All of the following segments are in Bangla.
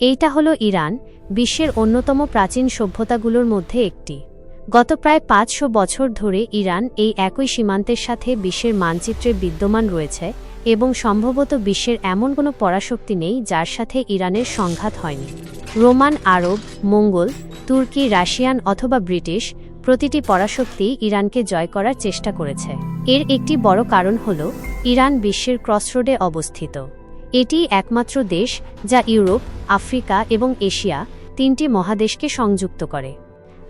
এইটা হলো ইরান, বিশ্বের অন্যতম প্রাচীন সভ্যতাগুলোর মধ্যে একটি। গত প্রায় পাঁচশো বছর ধরে ইরান এই একই সীমান্তের সাথে বিশ্বের মানচিত্রে বিদ্যমান রয়েছে এবং সম্ভবত বিশ্বের এমন কোনো পরাশক্তি নেই যার সাথে ইরানের সংঘাত হয়নি। রোমান আরব, মঙ্গল, তুর্কি, রাশিয়ান অথবা ব্রিটিশ প্রতিটি পরাশক্তি ইরানকে জয় করার চেষ্টা করেছে। এর একটি বড় কারণ হল, ইরান বিশ্বের ক্রসরোডে অবস্থিত। এটি একমাত্র দেশ যা ইউরোপ, আফ্রিকা এবং এশিয়া তিনটি মহাদেশকে সংযুক্ত করে।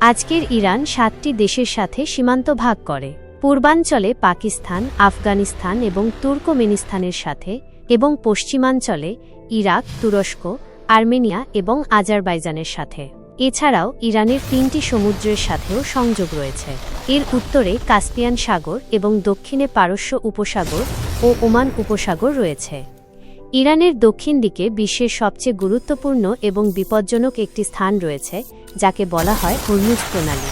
আজকের ইরান সাতটি দেশের সাথে সীমান্ত ভাগ করে। পূর্বাঞ্চলে পাকিস্তান, আফগানিস্তান এবং তুর্কমেনিস্তানের সাথে এবং পশ্চিমাঞ্চলে ইরাক, তুরস্ক, আর্মেনিয়া এবং আজারবাইজানের সাথে। এছাড়াও ইরানের তিনটি সমুদ্রের সাথেও সংযোগ রয়েছে। এর উত্তরে কাস্পিয়ান সাগর এবং দক্ষিণে পারস্য উপসাগর ও ওমান উপসাগর রয়েছে। ইরানের দক্ষিণ দিকে বিশ্বের সবচেয়ে গুরুত্বপূর্ণ এবং বিপজ্জনক একটি স্থান রয়েছে, যাকে বলা হয় হরমুজ প্রণালী।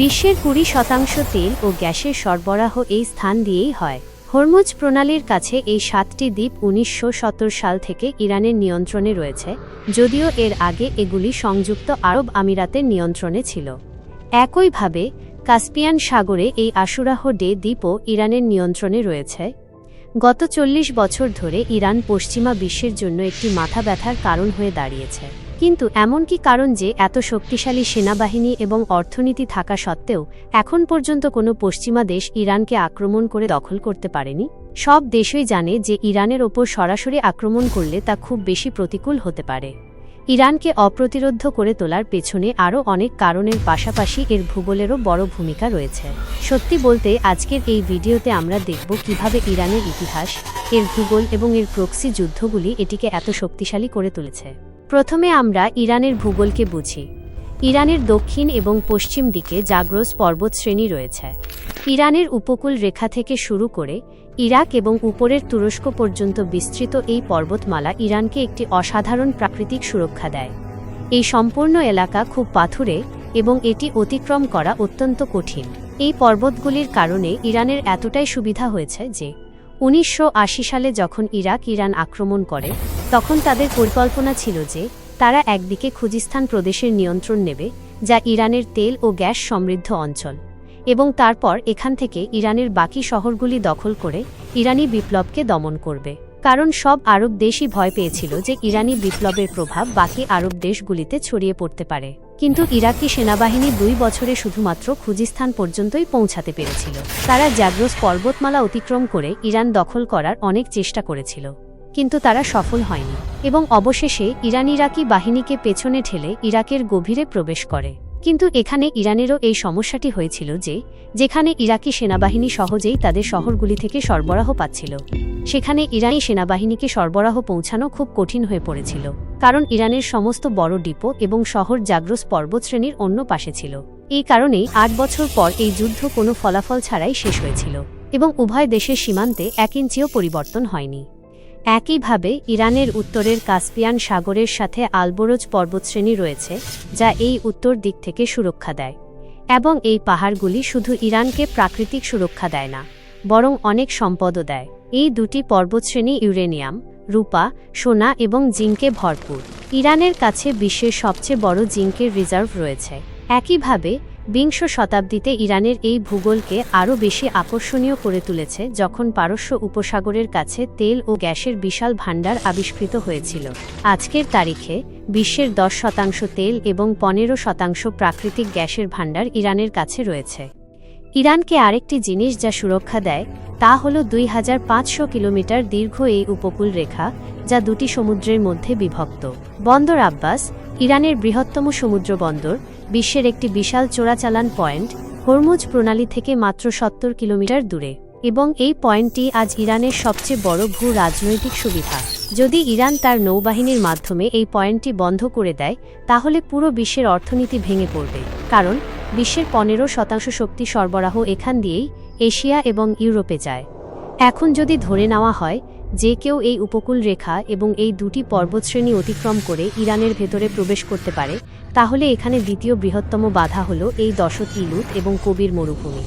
বিশ্বের কুড়ি শতাংশ তেল ও গ্যাসের সরবরাহ এই স্থান দিয়েই হয়। হরমুজ প্রণালীর কাছে এই সাতটি দ্বীপ উনিশশো সতের সাল থেকে ইরানের নিয়ন্ত্রণে রয়েছে, যদিও এর আগে এগুলি সংযুক্ত আরব আমিরাতের নিয়ন্ত্রণে ছিল। একইভাবে, কাস্পিয়ান সাগরে এই আশুরাহ ডে দ্বীপও ইরানের নিয়ন্ত্রণে রয়েছে। গত চল্লিশ বছর ধরে ইরান পশ্চিমা বিশ্বের জন্য একটি মাথা ব্যথার কারণ হয়ে দাঁড়িয়েছে। কিন্তু এমন কি কারণ যে এত শক্তিশালী সেনাবাহিনী এবং অর্থনীতি থাকা সত্ত্বেও এখন পর্যন্ত কোনো পশ্চিমা দেশ ইরানকে আক্রমণ করে দখল করতে পারেনি? সব দেশই জানে যে ইরানের ওপর সরাসরি আক্রমণ করলে তা খুব বেশি প্রতিকূল হতে পারে। ইরানকে অপ্রতিরোধ করে তোলার পেছনে আরও অনেক কারণের পাশাপাশি এর ভূগোলেরও বড় ভূমিকা রয়েছে। সত্যি বলতে, আজকের এই ভিডিওতে আমরা দেখব কীভাবে ইরানের ইতিহাস, এর ভূগোল এবং এর প্রক্সি যুদ্ধগুলি এটিকে এত শক্তিশালী করে তুলেছে। প্রথমে আমরা ইরানের ভূগোলকে বুঝি। ইরানের দক্ষিণ এবং পশ্চিম দিকে জাগ্রস পর্বতশ্রেণী রয়েছে। ইরানের উপকূল রেখা থেকে শুরু করে ইরাক এবং উপরের তুরস্ক পর্যন্ত বিস্তৃত এই পর্বতমালা ইরানকে একটি অসাধারণ প্রাকৃতিক সুরক্ষা দেয়। এই সম্পূর্ণ এলাকা খুব পাথুরে এবং এটি অতিক্রম করা অত্যন্ত কঠিন। এই পর্বতগুলির কারণে ইরানের এতটাই সুবিধা হয়েছে যে, উনিশশো আশি সালে যখন ইরাক ইরান আক্রমণ করে, তখন তাদের পরিকল্পনা ছিল যে, তারা একদিকে খুজিস্তান প্রদেশের নিয়ন্ত্রণ নেবে, যা ইরানের তেল ও গ্যাস সমৃদ্ধ অঞ্চল। এবং তারপর এখান থেকে ইরানের বাকি শহরগুলি দখল করে ইরানি বিপ্লবকে দমন করবে। কারণ সব আরব দেশই ভয় পেয়েছিল যে ইরানি বিপ্লবের প্রভাব বাকি আরব দেশগুলিতে ছড়িয়ে পড়তে পারে। কিন্তু ইরাকি সেনাবাহিনী দুই বছরে শুধুমাত্র খুজিস্তান পর্যন্তই পৌঁছাতে পেরেছিল। তারা জাগ্রস পর্বতমালা অতিক্রম করে ইরান দখল করার অনেক চেষ্টা করেছিল। কিন্তু তারা সফল হয়নি এবং অবশেষে ইরান ইরাকি বাহিনীকে পেছনে ঠেলে ইরাকের গভীরে প্রবেশ করে। কিন্তু এখানে ইরানেরও এই সমস্যাটি হয়েছিল যে, যেখানে ইরাকি সেনাবাহিনী সহজেই তাদের শহরগুলি থেকে সরবরাহ পাচ্ছিল। সেখানে ইরানি সেনাবাহিনীকে সরবরাহ পৌঁছানো খুব কঠিন হয়ে পড়েছিল, কারণ ইরানের সমস্ত বড় ডিপো এবং শহর জাগ্রস পর্বতশ্রেণীর অন্য পাশে ছিল। এই কারণেই আট বছর পর এই যুদ্ধ কোনো ফলাফল ছাড়াই শেষ হয়েছিল এবং উভয় দেশের সীমান্তে এক ইঞ্চিও পরিবর্তন হয়নি। একইভাবে ইরানের উত্তরের কাস্পিয়ান সাগরের সাথে আলবোরোজ পর্বতশ্রেণী রয়েছে, যা এই উত্তর দিক থেকে সুরক্ষা দেয়। এবং এই পাহাড়গুলি শুধু ইরানকে প্রাকৃতিক সুরক্ষা দেয় না, বরং অনেক সম্পদও দেয়। এই দুটি পর্বতশ্রেণী ইউরেনিয়াম, রূপা, সোনা এবং জিঙ্কে ভরপুর। ইরানের কাছে বিশ্বের সবচেয়ে বড় জিঙ্কের রিজার্ভ রয়েছে। একইভাবে বিংশ শতাব্দীতে ইরানের এই ভূগোলকে আরও বেশি আকর্ষণীয় করে তুলেছে যখন পারস্য উপসাগরের কাছে তেল ও গ্যাসের বিশাল ভাণ্ডার আবিষ্কৃত হয়েছিল। আজকের তারিখে বিশ্বের দশ শতাংশ তেল এবং পনেরো শতাংশ প্রাকৃতিক গ্যাসের ভাণ্ডার ইরানের কাছে রয়েছে। ইরানকে আরেকটি জিনিস যা সুরক্ষা দেয়, তা হল দুই হাজার পাঁচশো কিলোমিটার দীর্ঘ এই উপকূল রেখা, যা দুটি সমুদ্রের মধ্যে বিভক্ত। বন্দর আব্বাস, ইরানের বৃহত্তম সমুদ্র বন্দর বিশ্বের একটি বিশাল চোরাচালান পয়েন্ট, হরমুজ প্রণালী থেকে মাত্র সত্তর কিলোমিটার দূরে। এবং এই পয়েন্টটি আজ ইরানের সবচেয়ে বড় ভূ রাজনৈতিক সুবিধা। যদি ইরান তার নৌবাহিনীর মাধ্যমে এই পয়েন্টটি বন্ধ করে দেয়, তাহলে পুরো বিশ্বের অর্থনীতি ভেঙে পড়বে। কারণ, বিশ্বের পনেরো শতাংশ শক্তি সরবরাহ এখান দিয়েই এশিয়া এবং ইউরোপে যায়। এখন যদি ধরে নেওয়া হয়, যে কেউ এই উপকূল রেখা এবং এই দুটি পর্বতশ্রেণী অতিক্রম করে ইরানের ভেতরে প্রবেশ করতে পারে, তাহলে এখানে দ্বিতীয় বৃহত্তম বাধা হল এই দশত ইলুত এবং কবির মরুভূমি।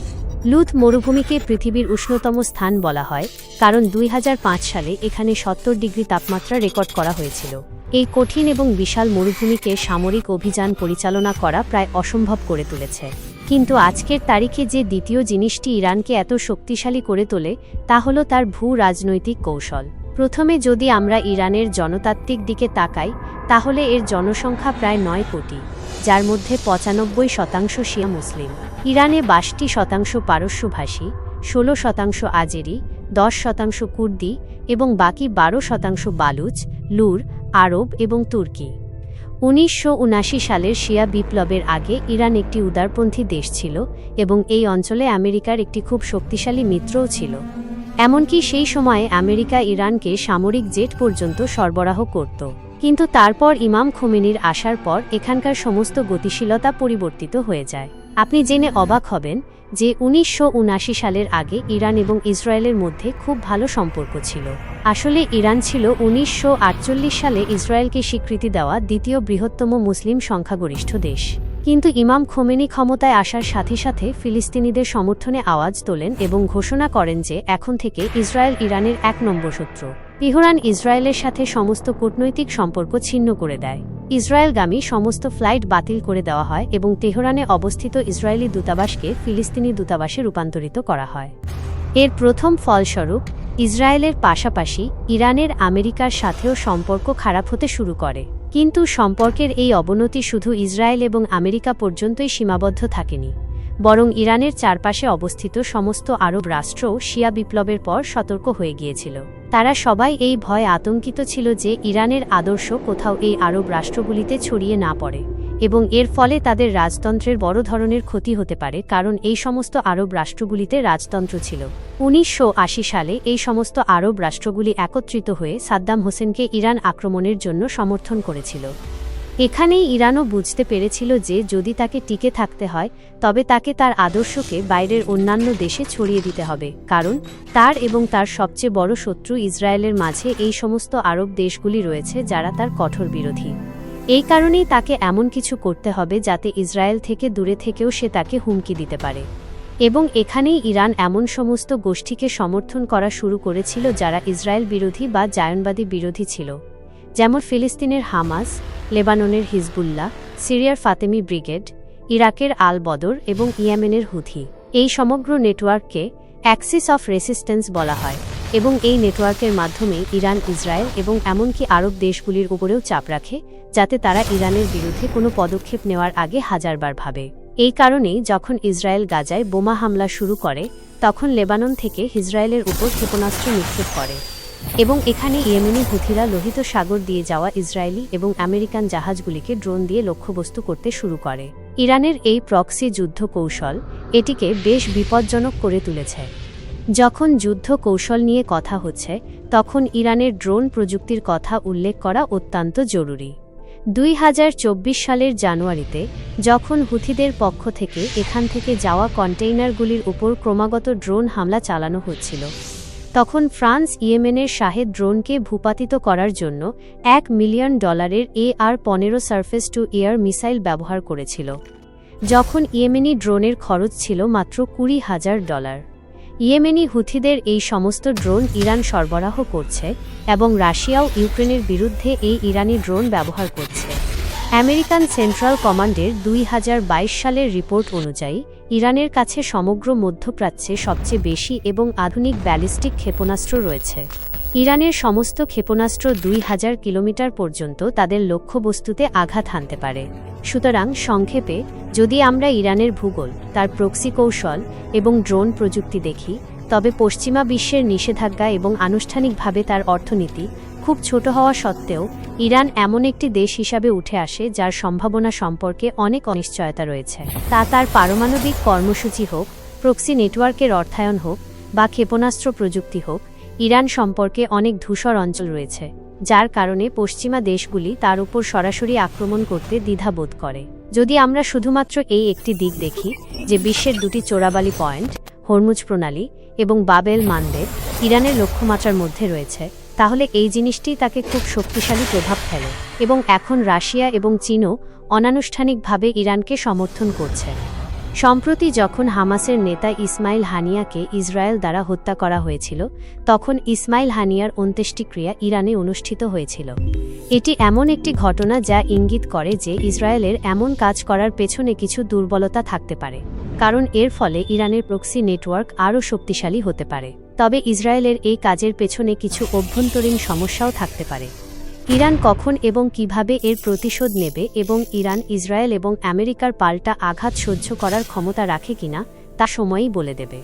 লুথ মরুভূমিকে পৃথিবীর উষ্ণতম স্থান বলা হয়, কারণ দুই হাজার পাঁচ সালে এখানে সত্তর ডিগ্রি তাপমাত্রা রেকর্ড করা হয়েছিল। এই কঠিন এবং বিশাল মরুভূমিকে সামরিক অভিযান পরিচালনা করা প্রায় অসম্ভব করে তুলেছে। কিন্তু আজকের তারিখে যে দ্বিতীয় জিনিসটি ইরানকে এত শক্তিশালী করে তোলে, তা হল তার ভূ রাজনৈতিক কৌশল। প্রথমে যদি আমরা ইরানের জনতাত্ত্বিক দিকে তাকাই, তাহলে এর জনসংখ্যা প্রায় নয় কোটি, যার মধ্যে পঁচানব্বই শতাংশ শিয়া মুসলিম। ইরানে বাষট্টি শতাংশ পারস্যভাষী, ষোলো শতাংশ আজেরি, দশ শতাংশ কুর্দি এবং বাকি বারো শতাংশ বালুচ, লুর, আরব এবং তুর্কি। উনিশশো সালের শিয়া বিপ্লবের আগে ইরান একটি উদারপন্থী দেশ ছিল এবং এই অঞ্চলে আমেরিকার একটি খুব শক্তিশালী মিত্রও ছিল। এমনকি সেই সময়ে আমেরিকা ইরানকে সামরিক জেট পর্যন্ত সরবরাহ করত। কিন্তু তারপর ইমাম খোমেনির আসার পর এখানকার সমস্ত গতিশীলতা পরিবর্তিত হয়ে যায়। আপনি জেনে অবাক হবেন যে উনিশশো সালের আগে ইরান এবং ইসরায়েলের মধ্যে খুব ভালো সম্পর্ক ছিল। আসলে ইরান ছিল উনিশশো আটচল্লিশ সালে ইসরায়েলকে স্বীকৃতি দেওয়া দ্বিতীয় বৃহত্তম মুসলিম সংখ্যাগরিষ্ঠ দেশ। কিন্তু ইমাম খোমেনি ক্ষমতায় আসার সাথে সাথে ফিলিস্তিনিদের সমর্থনে আওয়াজ তোলেন এবং ঘোষণা করেন যে এখন থেকে ইসরায়েল ইরানের এক নম্বর শত্রু। তেহরান ইসরায়েলের সাথে সমস্ত কূটনৈতিক সম্পর্ক ছিন্ন করে দেয়। ইসরায়েলগামী সমস্ত ফ্লাইট বাতিল করে দেওয়া হয় এবং তেহরানে অবস্থিত ইসরায়েলি দূতাবাসকে ফিলিস্তিনি দূতাবাসে রূপান্তরিত করা হয়। এর প্রথম ফলস্বরূপ, ইসরায়েলের পাশাপাশি ইরানের আমেরিকার সাথেও সম্পর্ক খারাপ হতে শুরু করে। কিন্তু সম্পর্কের এই অবনতি শুধু ইসরায়েল এবং আমেরিকা পর্যন্তই সীমাবদ্ধ থাকেনি। বরং ইরানের চারপাশে অবস্থিত সমস্ত আরব রাষ্ট্রও শিয়া বিপ্লবের পর সতর্ক হয়ে গিয়েছিল। তারা সবাই এই ভয় আতঙ্কিত ছিল যে ইরানের আদর্শ কোথাও এই আরব রাষ্ট্রগুলিতে ছড়িয়ে না পড়ে এবং এর ফলে তাদের রাজতন্ত্রের বড় ধরনের ক্ষতি হতে পারে কারণ এই সমস্ত আরব রাষ্ট্রগুলিতে রাজতন্ত্র ছিল। উনিশশো আশি সালে এই সমস্ত আরব রাষ্ট্রগুলি একত্রিত হয়ে সাদ্দাম হোসেনকে ইরান আক্রমণের জন্য সমর্থন করেছিল। এখানেই ইরানও বুঝতে পেরেছিল যে যদি তাকে টিকে থাকতে হয়, তবে তাকে তার আদর্শকে বাইরের অন্যান্য দেশে ছড়িয়ে দিতে হবে, কারণ তার এবং তার সবচেয়ে বড় শত্রু ইসরায়েলের মাঝে এই সমস্ত আরব দেশগুলি রয়েছে যারা তার কঠোর বিরোধী। এই কারণেই তাকে এমন কিছু করতে হবে যাতে ইসরায়েল থেকে দূরে থেকেও সে তাকে হুমকি দিতে পারে। এবং এখানেই ইরান এমন সমস্ত গোষ্ঠীকে সমর্থন করা শুরু করেছিল যারা ইসরায়েল বিরোধী বা জায়নবাদী বিরোধী ছিল। যেমন ফিলিস্তিনের হামাস, লেবাননের হিজবুল্লাহ, সিরিয়ার ফাতেমি ব্রিগেড, ইরাকের আল বদর এবং ইয়েমেনের হুথি। এই সমগ্র নেটওয়ার্ককে অ্যাক্সিস অফ রেসিস্ট্যান্স বলা হয় এবং এই নেটওয়ার্কের মাধ্যমে ইরান, ইসরায়েল এবং এমনকি আরব দেশগুলির উপরেও চাপ রাখে, যাতে তারা ইরানের বিরুদ্ধে কোনো পদক্ষেপ নেওয়ার আগে হাজারবার ভাবে। এই কারণেই যখন ইসরায়েল গাজায় বোমা হামলা শুরু করে, তখন লেবানন থেকে ইসরায়েলের উপর ক্ষেপণাস্ত্র নিক্ষেপ করে। এবং এখানে ইয়েমেনি হুথিরা লোহিত সাগর দিয়ে যাওয়া ইসরায়েলি এবং আমেরিকান জাহাজগুলিকে ড্রোন দিয়ে লক্ষ্যবস্তু করতে শুরু করে। ইরানের এই প্রক্সি যুদ্ধ কৌশল এটিকে বেশ বিপজ্জনক করে তুলেছে। যখন যুদ্ধ কৌশল নিয়ে কথা হচ্ছে, তখন ইরানের ড্রোন প্রযুক্তির কথা উল্লেখ করা অত্যন্ত জরুরি। দুই হাজার চব্বিশ সালের জানুয়ারিতে, যখন হুথিদের পক্ষ থেকে এখান থেকে যাওয়া কন্টেইনারগুলির উপর ক্রমাগত ড্রোন হামলা চালানো হচ্ছিল তখন ফ্রান্স ইয়েমেনের শাহেদ ড্রোনকে ভূপাতিত করার জন্য এক মিলিয়ন ডলারের এ আর পনেরো সার্ফেস টু এয়ার মিসাইল ব্যবহার করেছিল, যখন ইয়েমেনি ড্রোনের খরচ ছিল মাত্র কুড়ি হাজার ডলার। ইয়েমেনি হুথিদের এই সমস্ত ড্রোন ইরান সরবরাহ করছে এবং রাশিয়াও ইউক্রেনের বিরুদ্ধে এই ইরানি ড্রোন ব্যবহার করছে। আমেরিকান সেন্ট্রাল কমান্ডের দুই হাজার বাইশ সালের রিপোর্ট অনুযায়ী, ইরানের কাছে সমগ্র মধ্যপ্রাচ্যে সবচেয়ে বেশি এবং আধুনিক ব্যালিস্টিক ক্ষেপণাস্ত্র রয়েছে। ইরানের সমস্ত ক্ষেপণাস্ত্র দুই হাজার কিলোমিটার পর্যন্ত তাদের লক্ষ্যবস্তুতে আঘাত হানতে পারে। সুতরাং সংক্ষেপে, যদি আমরা ইরানের ভূগোল, তার প্রক্সি কৌশল এবং ড্রোন প্রযুক্তি দেখি, তবে পশ্চিমা বিশ্বের নিষেধাজ্ঞা এবং আনুষ্ঠানিকভাবে তার অর্থনীতি খুব ছোট হওয়া সত্ত্বেও, ইরান এমন একটি দেশ হিসাবে উঠে আসে যার সম্ভাবনা সম্পর্কে অনেক অনিশ্চয়তা রয়েছে। তা তার পারমাণবিক কর্মসূচি হোক, প্রক্সি নেটওয়ার্কের অর্থায়ন হোক, বা ক্ষেপণাস্ত্র প্রযুক্তি হোক, ইরান সম্পর্কে অনেক ধূসর অঞ্চল রয়েছে, যার কারণে পশ্চিমা দেশগুলি তার উপর সরাসরি আক্রমণ করতে দ্বিধাবোধ করে। যদি আমরা শুধুমাত্র এই একটি দিক দেখি, যে বিশ্বের দুটি চোরাবালি পয়েন্ট, হরমুজ প্রণালী এবং বাবেল মানদের ইরানের লক্ষ্যমাত্রার মধ্যে রয়েছে তাহলে এই জিনিসটি তাকে খুব শক্তিশালী প্রভাব ফেলে। এবং এখন রাশিয়া এবং চীনও অনানুষ্ঠানিকভাবে ইরানকে সমর্থন করছে। সম্প্রতি যখন হামাসের নেতা ইসমাইল হানিয়াকে ইসরায়েল দ্বারা হত্যা করা হয়েছিল, তখন ইসমাইল হানিয়ার অন্ত্যেষ্টিক্রিয়া ইরানে অনুষ্ঠিত হয়েছিল। এটি এমন একটি ঘটনা যা ইঙ্গিত করে যে ইসরায়েলের এমন কাজ করার পেছনে কিছু দুর্বলতা থাকতে পারে, কারণ এর ফলে ইরানের প্রক্সি নেটওয়ার্ক আরও শক্তিশালী হতে পারে। তবে ইসরায়েলের এই কাজের পেছনে কিছু অভ্যন্তরীণ সমস্যাও থাকতে পারে। ইরান কখন এবং কীভাবে এর প্রতিশোধ নেবে এবং ইরান, ইসরায়েল এবং আমেরিকার পাল্টা আঘাত সহ্য করার ক্ষমতা রাখে কিনা, তা সময়ই বলে দেবে।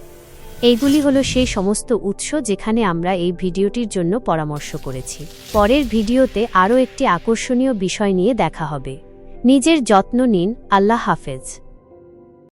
এইগুলি হলো সেই সমস্ত উৎস যেখানে আমরা এই ভিডিওটির জন্য পরামর্শ করেছি। পরের ভিডিওতে আরও একটি আকর্ষণীয় বিষয় নিয়ে দেখা হবে। নিজের যত্ন নিন। আল্লাহ হাফেজ।